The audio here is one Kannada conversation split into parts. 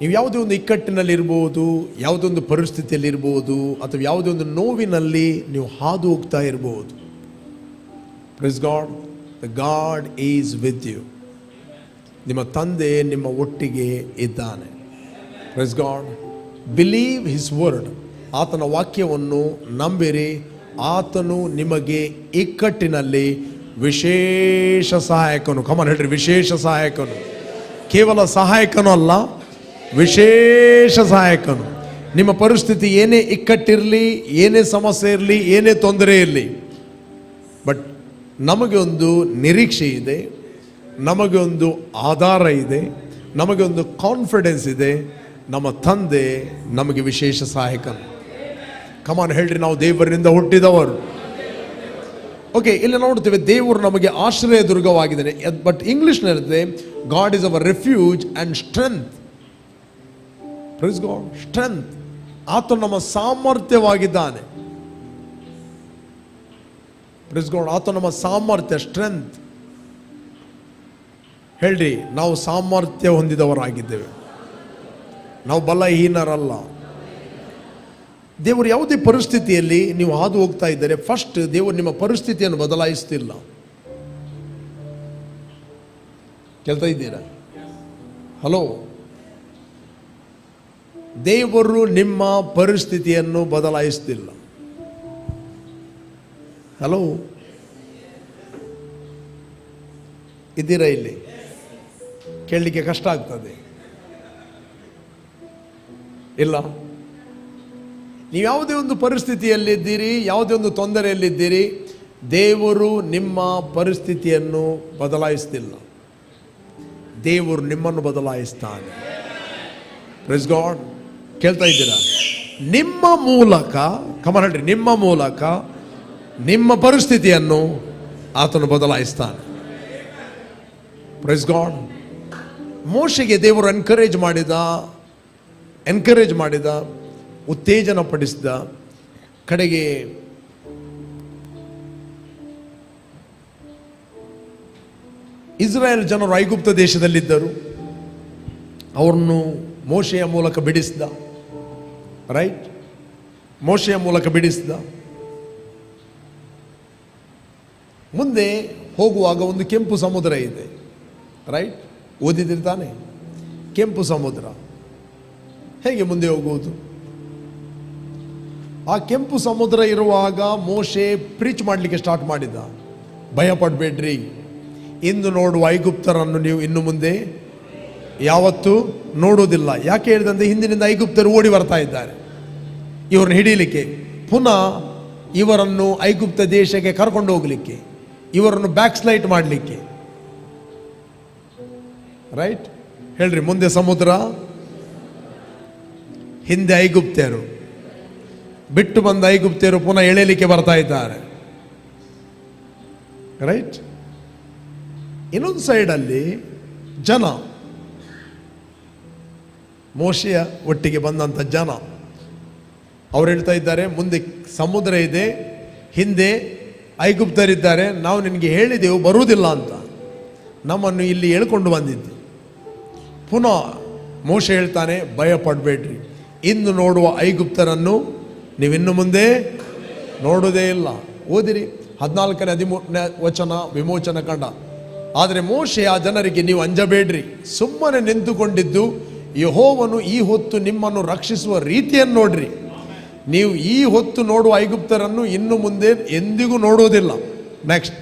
ನೀವು ಯಾವುದೇ ಒಂದು ಇಕ್ಕಟ್ಟಿನಲ್ಲಿರ್ಬೋದು, ಯಾವುದೋ ಒಂದು ಪರಿಸ್ಥಿತಿಯಲ್ಲಿರ್ಬೋದು, ಅಥವಾ ಯಾವುದೇ ಒಂದು ನೋವಿನಲ್ಲಿ ನೀವು ಹಾದು ಹೋಗ್ತಾ ಇರ್ಬೋದು. Praise God the God is with you ನಿಮ್ಮ ತಂದೆ ನಿಮ್ಮ ಒಟ್ಟಿಗೆ ಇದ್ದಾನೆ. Praise God believe his word ಆತನ ವಾಕ್ಯವನ್ನು ನಂಬಿರಿ. ಆತನು ನಿಮಗೆ ಇಕ್ಕಟ್ಟಿನಲ್ಲಿ ವಿಶೇಷ ಸಹಾಯಕನು. ಕಮನ್ ಹೇಳ್ರಿ, ವಿಶೇಷ ಸಹಾಯಕನು. ಕೇವಲ ಸಹಾಯಕನು ಅಲ್ಲ ವಿಶೇಷ ಸಹಾಯಕನು. ನಿಮ್ಮ ಪರಿಸ್ಥಿತಿ ಏನೇ ಇಕ್ಕಟ್ಟಿರಲಿ, ಏನೇ ಸಮಸ್ಯೆ ಇರಲಿ, ಏನೇ ತೊಂದರೆ ಇರಲಿ, ಬಟ್ ನಮಗೆ ಒಂದು ನಿರೀಕ್ಷೆ ಇದೆ ನಮಗೆ ಒಂದು ಆಧಾರ ಇದೆ ನಮಗೆ ಒಂದು ಕಾನ್ಫಿಡೆನ್ಸ್ ಇದೆ, ನಮ್ಮ ತಂದೆ ನಮಗೆ ವಿಶೇಷ ಸಹಾಯಕನು. ಕಮಾನ್ ಹೇಳ್ರಿ, ನಾವು ದೇವರಿಂದ ಹುಟ್ಟಿದವರು. ಓಕೆ ಇಲ್ಲಿ ನೋಡ್ತೇವೆ, ದೇವರು ನಮಗೆ ಆಶ್ರಯ ದುರ್ಗವಾಗಿದ್ದಾನೆ ಬಟ್ ಇಂಗ್ಲೀಷ್ನಲ್ಲಿ God is our refuge and strength praise God strength ಆತ ನಮ್ಮ ಸಾಮರ್ಥ್ಯವಾಗಿದ್ದಾನೆ. ಪ್ರೈಸ್ ಗಾಡ್ ಆತ ನಮ್ಮ ಸಾಮರ್ಥ್ಯ ಸ್ಟ್ರೆಂತ್ ಹೇಳ್ರಿ, ನಾವು ಸಾಮರ್ಥ್ಯ ಹೊಂದಿದವರಾಗಿದ್ದೇವೆ. ನಾವು ಬಲಹೀನರಲ್ಲ. ದೇವರು ಯಾವುದೇ ಪರಿಸ್ಥಿತಿಯಲ್ಲಿ ನೀವು ಹಾದು ಹೋಗ್ತಾ ಇದ್ದರೆ ಫಸ್ಟ್ ದೇವರು ನಿಮ್ಮ ಪರಿಸ್ಥಿತಿಯನ್ನು ಬದಲಾಯಿಸ್ತಿಲ್ಲ. ಕೇಳ್ತಾ ಇದ್ದೀರಾ? ಹಲೋ ದೇವರು ನಿಮ್ಮ ಪರಿಸ್ಥಿತಿಯನ್ನು ಬದಲಾಯಿಸ್ತಿಲ್ಲ. ಹಲೋ ಇದ್ದೀರಾ ಇಲ್ಲಿ? ಕೇಳಲಿಕ್ಕೆ ಕಷ್ಟ ಆಗ್ತದೆ. ಇಲ್ಲ? ನೀವು ಯಾವುದೇ ಒಂದು ಪರಿಸ್ಥಿತಿಯಲ್ಲಿದ್ದೀರಿ, ಯಾವುದೇ ಒಂದು ತೊಂದರೆಯಲ್ಲಿದ್ದೀರಿ, ದೇವರು ನಿಮ್ಮ ಪರಿಸ್ಥಿತಿಯನ್ನು ಬದಲಾಯಿಸ್ತಿಲ್ಲ. ದೇವರು ನಿಮ್ಮನ್ನು ಬದಲಾಯಿಸ್ತಾನೆ. ಪ್ರೆಸ್ ಗಾಡ್ ಕೇಳ್ತಾ ಇದ್ದೀರಾ? ನಿಮ್ಮ ಮೂಲಕ ಕಮನ್ ಹೇಳ್ರಿ, ನಿಮ್ಮ ಮೂಲಕ ನಿಮ್ಮ ಪರಿಸ್ಥಿತಿಯನ್ನು ಆತನು ಬದಲಾಯಿಸ್ತಾನೆ. ಪ್ರೆಸ್ ಗಾಡ್ ಮೋಶೆಗೆ ದೇವರು ಎನ್ಕರೇಜ್ ಮಾಡಿದ ಎನ್ಕರೇಜ್ ಮಾಡಿದ ಉತ್ತೇಜನ ಪಡಿಸಿದ ಕಡೆಗೆ ಇಸ್ರಾಯೇಲ್ ಜನರು ಐಗುಪ್ತ ದೇಶದಲ್ಲಿದ್ದರು. ಅವರನ್ನು ಮೋಶೆಯ ಮೂಲಕ ಬಿಡಿಸಿದ. ರೈಟ್ ಮೋಶೆಯ ಮೂಲಕ ಬಿಡಿಸಿದ. ಮುಂದೆ ಹೋಗುವಾಗ ಒಂದು ಕೆಂಪು ಸಮುದ್ರ ಇದೆ. ರೈಟ್ ಓದಿದಿರಿ ತಾನೆ? ಕೆಂಪು ಸಮುದ್ರ. ಹೇಗೆ ಮುಂದೆ ಹೋಗುವುದು? ಆ ಕೆಂಪು ಸಮುದ್ರ ಇರುವಾಗ ಮೋಶೆ ಪ್ರೀಚ್ ಮಾಡಲಿಕ್ಕೆ ಸ್ಟಾರ್ಟ್ ಮಾಡಿದ. ಭಯ ಪಡಬೇಡ್ರಿ ಇಂದು ನೋಡುವ ಐಗುಪ್ತರನ್ನು ನೀವು ಇನ್ನು ಮುಂದೆ ಯಾವತ್ತೂ ನೋಡುವುದಿಲ್ಲ. ಯಾಕೆ ಹೇಳಿದಂತೆ ಹಿಂದಿನಿಂದ ಐಗುಪ್ತರು ಓಡಿ ಬರ್ತಾ ಇದ್ದಾರೆ. ಇವರನ್ನ ಹಿಡೀಲಿಕ್ಕೆ. ಪುನಃ ಇವರನ್ನು ಐಗುಪ್ತ ದೇಶಕ್ಕೆ ಕರ್ಕೊಂಡು ಹೋಗಲಿಕ್ಕೆ. ಇವರನ್ನು ಬ್ಯಾಕ್ ಸ್ಲೈಟ್ ಮಾಡಲಿಕ್ಕೆ. ರೈಟ್ ಹೇಳ್ರಿ, ಮುಂದೆ ಸಮುದ್ರ, ಹಿಂದೆ ಐಗುಪ್ತರು ಬಿಟ್ಟು ಬಂದ ಐಗುಪ್ತರು ಪುನಃ ಎಳೆಯಲಿಕ್ಕೆ ಬರ್ತಾ ಇದ್ದಾರೆ. ರೈಟ್ ಇನ್ನೊಂದು ಸೈಡಲ್ಲಿ ಜನ ಮೋಶೆಯ ಒಟ್ಟಿಗೆ ಬಂದಂಥ ಜನ. ಅವ್ರು ಹೇಳ್ತಾ ಇದ್ದಾರೆ, ಮುಂದೆ ಸಮುದ್ರ ಇದೆ, ಹಿಂದೆ ಐಗುಪ್ತರಿದ್ದಾರೆ, ನಾವು ನಿನಗೆ ಹೇಳಿದೆವು, ಬರುವುದಿಲ್ಲ ಅಂತ. ನಮ್ಮನ್ನು ಇಲ್ಲಿ ಹೇಳ್ಕೊಂಡು ಬಂದಿದ್ದೆ. ಪುನಃ ಮೋಶ ಹೇಳ್ತಾನೆ, ಭಯ ಪಡಬೇಡ್ರಿ. ಇಂದು ನೋಡುವ ಐಗುಪ್ತರನ್ನು ನೀವಿನ್ನು ಮುಂದೆ ನೋಡುವುದೇ ಇಲ್ಲ. ಓದಿರಿ, ಹದಿನಾಲ್ಕನೇ ಹದಿಮೂರನೇ ವಚನ, ವಿಮೋಚನ ಕಂಡ ಆದರೆ ಮೋಶೆ ಆ ಜನರಿಗೆ, ನೀವು ಅಂಜಬೇಡ್ರಿ. ಸುಮ್ಮನೆ ನಿಂತುಕೊಂಡಿದ್ದು ಯಹೋವನು ಈ ಹೊತ್ತು ನಿಮ್ಮನ್ನು ರಕ್ಷಿಸುವ ರೀತಿಯನ್ನು ನೋಡ್ರಿ. ನೀವು ಈ ಹೊತ್ತು ನೋಡುವ ಐಗುಪ್ತರನ್ನು ಇನ್ನು ಮುಂದೆ ಎಂದಿಗೂ ನೋಡುವುದಿಲ್ಲ. ನೆಕ್ಸ್ಟ್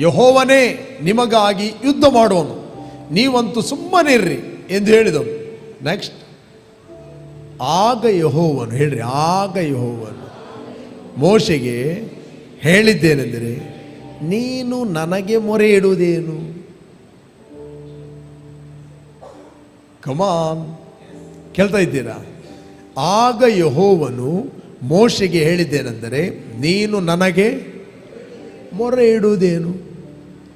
ಯಹೋವನೇ ನಿಮಗಾಗಿ ಯುದ್ಧ ಮಾಡುವನು. ನೀವಂತೂ ಸುಮ್ಮನೆ ಇರ್ರಿ ಎಂದು ಹೇಳಿದನು. ನೆಕ್ಸ್ಟ್ ಆಗ ಯಹೋವನು, ಹೇಳ್ರಿ, ಆಗ ಯಹೋವನು ಮೋಶೆಗೆ ಹೇಳಿದ್ದೇನೆಂದರೆ, ನೀನು ನನಗೆ ಮೊರೆ ಇಡುವುದೇನು? ಕಮಾನ್ ಕೇಳ್ತಾ ಇದ್ದೀರಾ? ಆಗ ಯಹೋವನು ಮೋಶೆಗೆ ಹೇಳಿದ್ದೇನೆಂದರೆ, ನೀನು ನನಗೆ ಮೊರೆ ಇಡುವುದೇನು?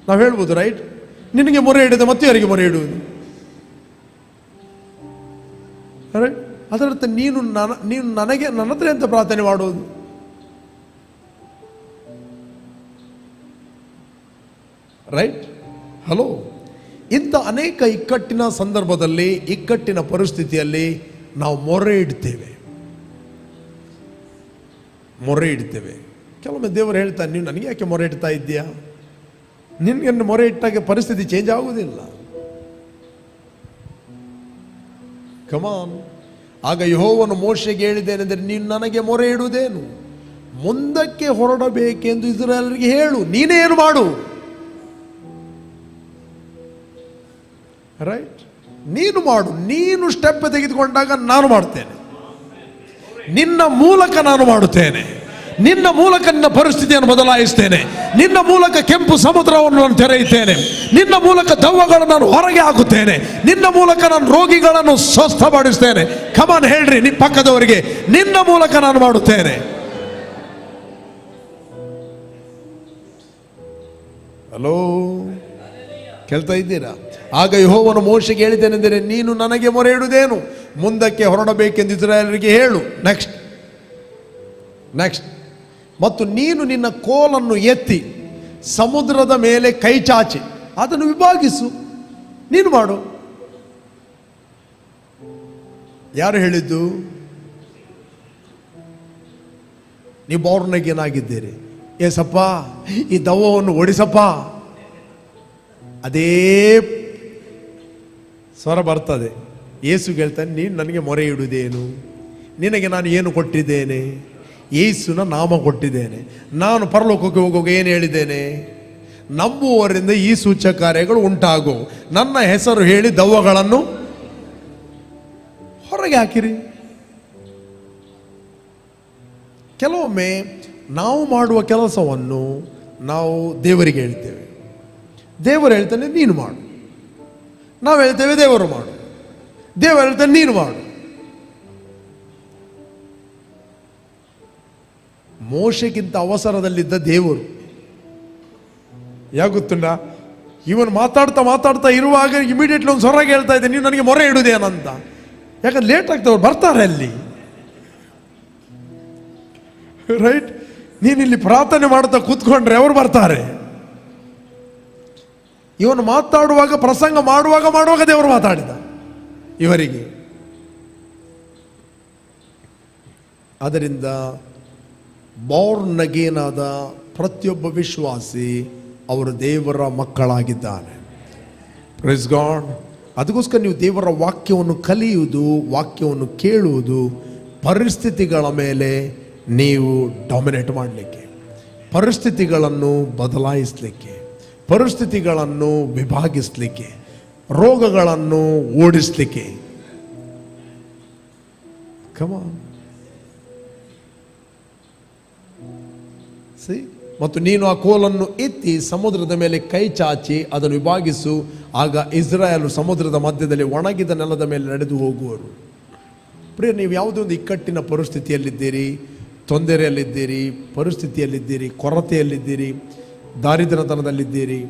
ನಾವು ಹೇಳ್ಬೋದು ರೈಟ್ ನಿನಗೆ ಮೊರೆ ಇಡದೆ ಮತ್ತೆ ಯಾರಿಗೆ ಮೊರೆ ಇಡುವುದು? ರೈಟ್ ಅದರರ್ಥ ನೀನು ನನ, ನೀನು ನನಗೆ, ನನ್ನ ಹತ್ರ ಎಂತ ಪ್ರಾರ್ಥನೆ ಮಾಡುವುದು? ರೈಟ್ ಹಲೋ ಇಂಥ ಅನೇಕ ಇಕ್ಕಟ್ಟಿನ ಸಂದರ್ಭದಲ್ಲಿ, ಇಕ್ಕಟ್ಟಿನ ಪರಿಸ್ಥಿತಿಯಲ್ಲಿ ನಾವು ಮೊರೆ ಇಡ್ತೇವೆ. ಮೊರೆ ಇಡ್ತೇವೆ. ಕೆಲವೊಮ್ಮೆ ದೇವರು ಹೇಳ್ತಾರೆ ನೀವು ನನಗೆ ಯಾಕೆ ಮೊರೆ ಇಡ್ತಾ ಇದ್ದೀಯಾ? ನಿನ್ಗೆ ಮೊರೆ ಇಟ್ಟಾಗ ಪರಿಸ್ಥಿತಿ ಚೇಂಜ್ ಆಗುವುದಿಲ್ಲ. ಕಮಾನ್ ಆಗ ಯಹೋವನು ಮೋಶೆಗೆ ಹೇಳಿದ್ದೇನೆಂದರೆ ನೀನು ನನಗೆ ಮೊರೆ ಇಡುವುದೇನು? ಮುಂದಕ್ಕೆ ಹೊರಡಬೇಕೆಂದು ಇಸ್ರಾಯೇಲರಿಗೆ ಹೇಳು, ನೀನೇನು ಮಾಡು? ನೀನು ಮಾಡು, ನೀನು ಸ್ಟೆಪ್ ತೆಗೆದುಕೊಂಡಾಗ ನಾನು ಮಾಡ್ತೇನೆ ನಿನ್ನ ಮೂಲಕ ನಾನು ಮಾಡುತ್ತೇನೆ. ನಿನ್ನ ಮೂಲಕ ನಿನ್ನ ಪರಿಸ್ಥಿತಿಯನ್ನು ಬದಲಾಯಿಸ್ತೇನೆ. ನಿನ್ನ ಮೂಲಕ ಕೆಂಪು ಸಮುದ್ರವನ್ನು ನಾನು ತೆರೆಯುತ್ತೇನೆ. ನಿನ್ನ ಮೂಲಕ ದವ್ವಗಳನ್ನು ನಾನು ಹೊರಗೆ ಹಾಕುತ್ತೇನೆ. ನಿನ್ನ ಮೂಲಕ ನಾನು ರೋಗಿಗಳನ್ನು ಸ್ವಸ್ಥಪಡಿಸ್ತೇನೆ ಕಮಾನ್ ಹೇಳ್ರಿ ನಿಮ್ಮ ಪಕ್ಕದವರಿಗೆ, ನಿನ್ನ ಮೂಲಕ ನಾನು ಮಾಡುತ್ತೇನೆ. ಹಲೋ ಕೇಳ್ತಾ ಇದ್ದೀರಾ? ಆಗ ಯಹೋವನು ಮೋಶೆಗೆ ಹೇಳಿದ್ದೇನೆಂದರೆ, ನೀನು ನನಗೆ ಮೊರೆ ಇಡುವುದೇನು ಮುಂದಕ್ಕೆ ಹೊರಡಬೇಕೆಂದು ಇಸ್ರಾಯೇಲರಿಗೆ ಹೇಳು. ನೆಕ್ಸ್ಟ್ ನೆಕ್ಸ್ಟ್ ಮತ್ತು ನೀನು ನಿನ್ನ ಕೋಲನ್ನು ಎತ್ತಿ, ಸಮುದ್ರದ ಮೇಲೆ ಕೈ ಚಾಚಿ, ಅದನ್ನು ವಿಭಾಗಿಸು. ನೀನು ಮಾಡು. ಯಾರು ಹೇಳಿದ್ದು? ನೀವು ಬೌರ್ನಗೇನಾಗಿದ್ದೀರಿ. ಏಸಪ್ಪ, ಈ ದವವನ್ನು ಓಡಿಸಪ್ಪ ಅದೇ ಸ್ವರ ಬರ್ತದೆ. ಏಸು ಹೇಳ್ತಾನೆ, ನೀನು ನನಗೆ ಮೊರೆ ಇಡುವುದೇನು? ನಿನಗೆ ನಾನು ಏನು ಕೊಟ್ಟಿದ್ದೇನೆ? ಏಸುನ ನಾಮ ಕೊಟ್ಟಿದ್ದೇನೆ. ನಾನು ಪರಲೋಕಕ್ಕೆ ಹೋಗುವಾಗ ಏನು ಹೇಳಿದ್ದೇನೆ? ನಂಬುವವರಿಂದ ಈ ಸೂಚ ಕಾರ್ಯಗಳು ಉಂಟಾಗು. ನನ್ನ ಹೆಸರು ಹೇಳಿ ದವ್ವಗಳನ್ನು ಹೊರಗೆ ಹಾಕಿರಿ. ಕೆಲವೊಮ್ಮೆ ನಾವು ಮಾಡುವ ಕೆಲಸವನ್ನು ನಾವು ದೇವರಿಗೆ ಹೇಳ್ತೇವೆ. ದೇವರು ಹೇಳ್ತಾನೆ, ನೀನು ಮಾಡು. ನಾವು ಹೇಳ್ತೇವೆ ದೇವರು ಮಾಡು. ದೇವರು ಹೇಳ್ತಾನೆ ನೀನು ಮಾಡು. ಮೋಶಕ್ಕಿಂತ ಅವಸರದಲ್ಲಿದ್ದ ದೇವರು. ಯಾಕೆ ಗೊತ್ತುಂಡ? ಇವನು ಮಾತಾಡ್ತಾ ಮಾತಾಡ್ತಾ ಇರುವಾಗ ಇಮಿಡಿಯೇಟ್ಲಿ ಒಂದು ಸೊರಾಗಿ ಹೇಳ್ತಾ ಇದ್ದೆ ನೀವು ನನಗೆ ಮೊರೆ ಇಡುದೇನಂತ. ಯಾಕಂದ್ರೆ ಲೇಟ್ ಆಗ್ತವ್ರು ಬರ್ತಾರೆ ಅಲ್ಲಿ. ರೈಟ್ ನೀನಿಲ್ಲಿ ಪ್ರಾರ್ಥನೆ ಮಾಡ್ತಾ ಕೂತ್ಕೊಂಡ್ರೆ ಅವ್ರು ಬರ್ತಾರೆ. ಇವನು ಮಾತಾಡುವಾಗ, ಪ್ರಸಂಗ ಮಾಡುವಾಗ ಮಾಡುವಾಗ ದೇವರು ಮಾತಾಡಿದ. ಇವರಿಗೆ. ಅದರಿಂದ ಬಾರ್ನ್ ಅಗೇನಾದ ಪ್ರತಿಯೊಬ್ಬ ವಿಶ್ವಾಸಿ ಅವರು ದೇವರ ಮಕ್ಕಳಾಗಿದ್ದಾನೆ ಪ್ರೈಸ್ ಗಾಡ್ ಅದಕ್ಕೋಸ್ಕರ ನೀವು ದೇವರ ವಾಕ್ಯವನ್ನು ಕಲಿಯುವುದು, ವಾಕ್ಯವನ್ನು ಕೇಳುವುದು, ಪರಿಸ್ಥಿತಿಗಳ ಮೇಲೆ ನೀವು ಡಾಮಿನೇಟ್ ಮಾಡಲಿಕ್ಕೆ, ಪರಿಸ್ಥಿತಿಗಳನ್ನು ಬದಲಾಯಿಸಲಿಕ್ಕೆ. ಪರಿಸ್ಥಿತಿಗಳನ್ನು ವಿಭಾಗಿಸಲಿಕ್ಕೆ, ರೋಗಗಳನ್ನು ಓಡಿಸಲಿಕ್ಕೆ. ಕಮ ಸಿ ಮತ್ತು ನೀನು ಆ ಕೋಲನ್ನು ಎತ್ತಿ ಸಮುದ್ರದ ಮೇಲೆ ಕೈ ಚಾಚಿ ಅದನ್ನು ವಿಭಾಗಿಸು. ಆಗ ಇಸ್ರಾಯೇಲ್ ಸಮುದ್ರದ ಮಧ್ಯದಲ್ಲಿ ಒಣಗಿದ ನೆಲದ ಮೇಲೆ ನಡೆದು ಹೋಗುವರು. ಪ್ರಿಯ ನೀವು ಯಾವುದೇ ಒಂದು ಇಕ್ಕಟ್ಟಿನ ಪರಿಸ್ಥಿತಿಯಲ್ಲಿದ್ದೀರಿ, ತೊಂದರೆಯಲ್ಲಿದ್ದೀರಿ, ಪರಿಸ್ಥಿತಿಯಲ್ಲಿದ್ದೀರಿ, ಕೊರತೆಯಲ್ಲಿದ್ದೀರಿ ದಾರಿದ್ರ್ಯತನದಲ್ಲಿದ್ದೀರಿ.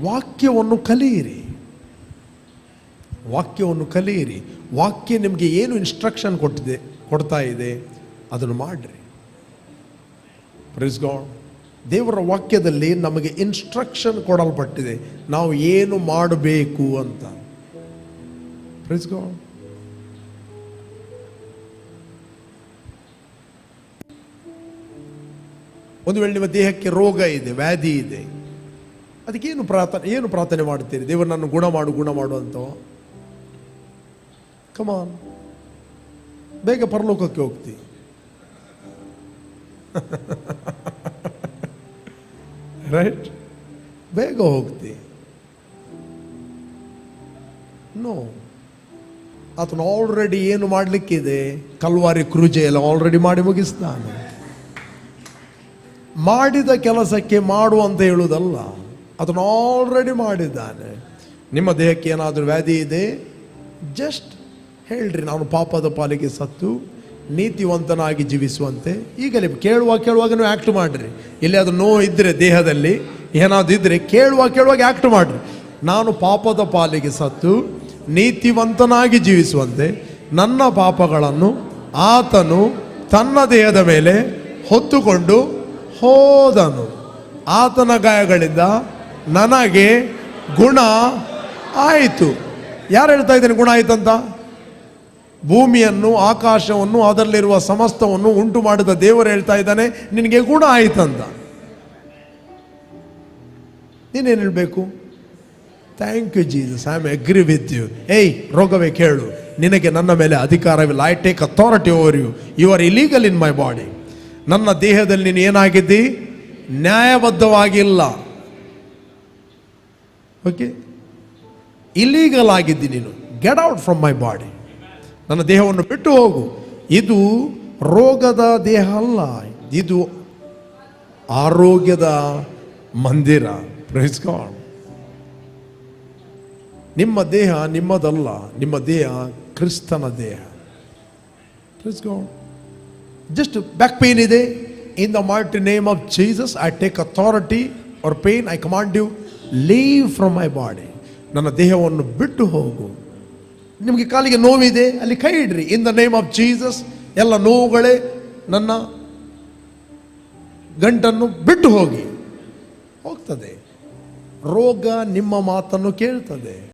ವಾಕ್ಯವನ್ನು ಕಲಿಯಿರಿ. ವಾಕ್ಯವನ್ನು ಕಲಿಯಿರಿ. ವಾಕ್ಯ ನಿಮಗೆ ಏನು ಇನ್ಸ್ಟ್ರಕ್ಷನ್ ಕೊಟ್ಟಿದೆ, ಕೊಡ್ತಾ ಇದೆ, ಅದನ್ನು ಮಾಡಿರಿ. ಪ್ರಿಸ್ ಗಾಡ್ ದೇವರ ವಾಕ್ಯದಲ್ಲಿ ನಮಗೆ ಇನ್ಸ್ಟ್ರಕ್ಷನ್ ಕೊಡಲ್ಪಟ್ಟಿದೆ. ನಾವು ಏನು ಮಾಡಬೇಕು ಅಂತ. ಪ್ರಿಸ್ ಗಾಡ್ ಒಂದು ವೇಳೆ ನಿಮ್ಮ ದೇಹಕ್ಕೆ ರೋಗ ಇದೆ, ವ್ಯಾಧಿ ಇದೆ ಅದಕ್ಕೇನು ಪ್ರಾರ್ಥನೆ, ಏನು ಪ್ರಾರ್ಥನೆ ಮಾಡ್ತೀರಿ ದೇವರು ನನ್ನ ಗುಣ ಮಾಡು ಗುಣ ಮಾಡು ಅಂತ? ಕಮಾನ್ ಬೇಗ ಪರಲೋಕಕ್ಕೆ ಹೋಗ್ತಿ. ರೈಟ್ ಬೇಗ ಹೋಗ್ತಿ. ನೋ ಆತನು ಆಲ್ರೆಡಿ ಏನು ಮಾಡಲಿಕ್ಕಿದೆ? ಕಲ್ವಾರಿ ಕ್ರೂಜೆ ಎಲ್ಲ ಆಲ್ರೆಡಿ ಮಾಡಿ ಮುಗಿಸ್ತಾನೆ. ಮಾಡಿದ ಕೆಲಸಕ್ಕೆ ಮಾಡು ಅಂತ ಹೇಳುವುದಲ್ಲ, ಅದನ್ನು ಆಲ್ರೆಡಿ ಮಾಡಿದ್ದಾನೆ. ನಿಮ್ಮ ದೇಹಕ್ಕೆ ಏನಾದರೂ ವ್ಯಾಧಿ ಇದೆ? ಜಸ್ಟ್ ಹೇಳ್ರಿ, ನಾನು ಪಾಪದ ಪಾಲಿಗೆ ಸತ್ತು, ನೀತಿವಂತನಾಗಿ ಜೀವಿಸುವಂತೆ. ಈಗಲೇ ಕೇಳುವ ಕೇಳುವಾಗ ನೀವು ಆ್ಯಕ್ಟ್ ಮಾಡಿರಿ. ಇಲ್ಲಿ ಅದು ನೋವು ಇದ್ದರೆ ದೇಹದಲ್ಲಿ, ಏನಾದರೂ ಇದ್ದರೆ ಕೇಳುವ ಕೇಳುವಾಗ ಆ್ಯಕ್ಟ್ ಮಾಡಿರಿ. ನಾನು ಪಾಪದ ಪಾಲಿಗೆ ಸತ್ತು, ನೀತಿವಂತನಾಗಿ ಜೀವಿಸುವಂತೆ, ನನ್ನ ಪಾಪಗಳನ್ನು ಆತನು ತನ್ನ ದೇಹದ ಮೇಲೆ ಹೊತ್ತುಕೊಂಡು ಹೋದನು. ಆತನ ಗಾಯಗಳಿಂದ ನನಗೆ ಗುಣ ಆಯಿತು. ಯಾರು ಹೇಳ್ತಾ ಇದ್ದೇನೆ ಗುಣ ಆಯ್ತಂತ ಭೂಮಿಯನ್ನು, ಆಕಾಶವನ್ನು, ಅದರಲ್ಲಿರುವ ಸಮಸ್ತವನ್ನು ಉಂಟು ಮಾಡಿದ ದೇವರು ಹೇಳ್ತಾ ಇದ್ದಾನೆ, ನಿನಗೆ ಗುಣ ಆಯ್ತಂತ ನೀನೇನು ಹೇಳಬೇಕು? Thank you Jesus I am agree with you ಏಯ್, ರೋಗವೇ ಕೇಳು. ನಿನಗೆ ನನ್ನ ಮೇಲೆ ಅಧಿಕಾರವಿಲ್ಲ. I take authority over you you are illegal in my body ನನ್ನ ದೇಹದಲ್ಲಿ ನೀನು ಏನಾಗಿದ್ದಿ ನ್ಯಾಯಬದ್ಧವಾಗಿಲ್ಲ. ಓಕೆ ಇಲ್ಲೀಗಲ್ ಆಗಿದ್ದಿ ನೀನು. Get out from my body ನನ್ನ ದೇಹವನ್ನು ಬಿಟ್ಟು ಹೋಗು. ಇದು ರೋಗದ ದೇಹ ಅಲ್ಲ. ಇದು ಆರೋಗ್ಯದ ಮಂದಿರ. ಪ್ರಹಿಸ್ಕೊಂಡು ನಿಮ್ಮ ದೇಹ ನಿಮ್ಮದಲ್ಲ. ನಿಮ್ಮ ದೇಹ ಕ್ರಿಸ್ತನ ದೇಹ. ಪ್ರಹಿಸ್ಕೊಂಡು ಜಸ್ಟ್ ಬ್ಯಾಕ್ ಪೇನ್ ಇದೆ. In the mart name of Jesus I take authority our pain I command you leave from my body ನನ್ನ ದೇಹವನ್ನು ಬಿಟ್ಟು ಹೋಗು. ನಿಮಗೆ ಕಾಲಿಗೆ ನೋವಿದೆ, ಅಲ್ಲಿ ಕೈ ಇಡ್ರಿ. In the name of Jesus ಎಲ್ಲ ನೋವುಗಳೇ ನನ್ನ ಗಂಟನ್ನು ಬಿಟ್ಟು ಹೋಗಿ. ಹೋಗ್ತದೆ. ರೋಗ ನಿಮ್ಮ ಮಾತನ್ನು ಕೇಳ್ತದೆ.